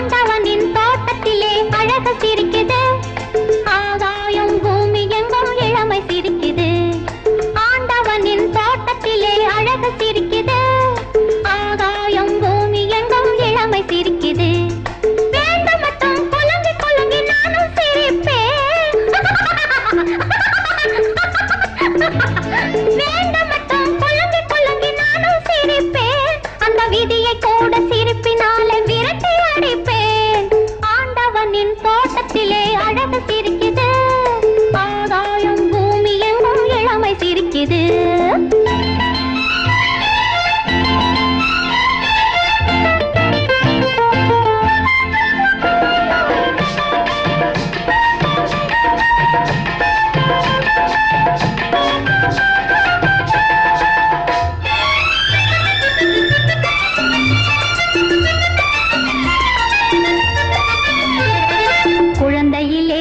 Wanda, Wanda.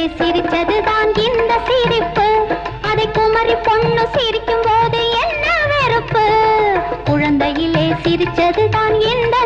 சிரிச்சதுதான் இந்த சிரிப்பு. அதை குமரி பொண்ணு சிரிக்கும் போது என்ன வெறுப்பு? குழந்தையிலே சிரிச்சதுதான் இந்த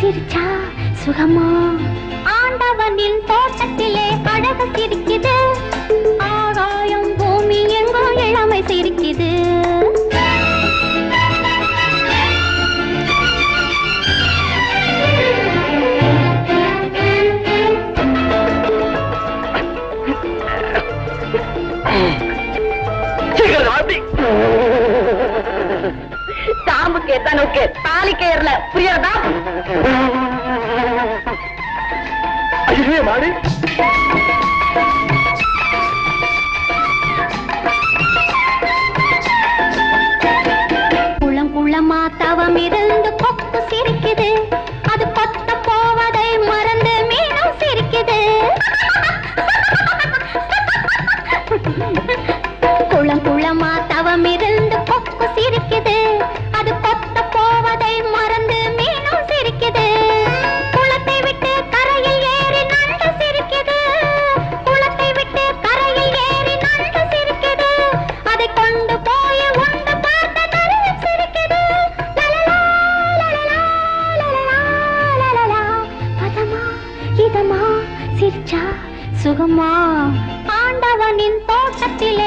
சிரிச்சா சுகமா? ஆண்டவனின் தோட்டத்திலே அழகு சிரிக்குது. பாம்புக்கு எத்தனுக்கு தாலி கேர்ல புரியறதா ஐயோ மாடு. சிரிச்சா சுகமா? ஆண்டவனின் தோட்டத்திலே